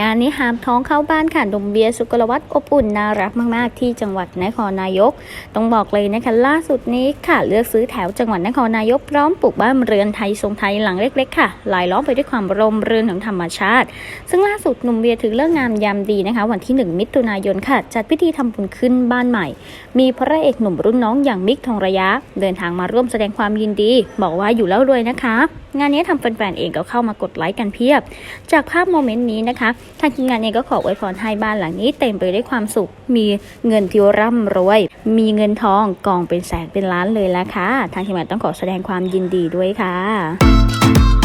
งานนี้หามท้องเข้าบ้านค่ะหนุ่มเบียร์สุกลวัฒน์อบอุ่นน่ารักมากๆ ที่จังหวัดนครนายก ต้องบอกเลยนะคะล่าสุดนี้ค่ะ เลือกซื้อแถวจังหวัดนครนายกพร้อมปลูกบ้านเรือนไทยทรงไทยหลังเล็ก ๆ ค่ะลายล้อมไปด้วยความร่มรื่นของธรรมชาติ ซึ่งล่าสุดหนุ่มเบียร์ถือเลิกงามยามดีนะคะ วันที่ 1 มิถุนายนค่ะ จัดพิธีทำบุญขึ้นบ้านใหม่ มีพระเอกหนุ่มรุ่นน้องอย่างมิกทองระยะ เดินทางมาร่วมแสดงความยินดี บอกว่าอยู่แล้วรวยนะคะ งานนี้ทำแฟนๆเองก็เข้ามากดไลค์กันเพียบ จากภาพโมเมนต์นี้นะคะทางทีมงานเองก็ขออวยพรให้บ้านหลังนี้เต็มไปด้วยความสุข มีเงินที่ร่ำรวย มีเงินทองกองเป็นแสนเป็นล้านเลยละค่ะ ทางทีมงานต้องขอแสดงความยินดีด้วยค่ะ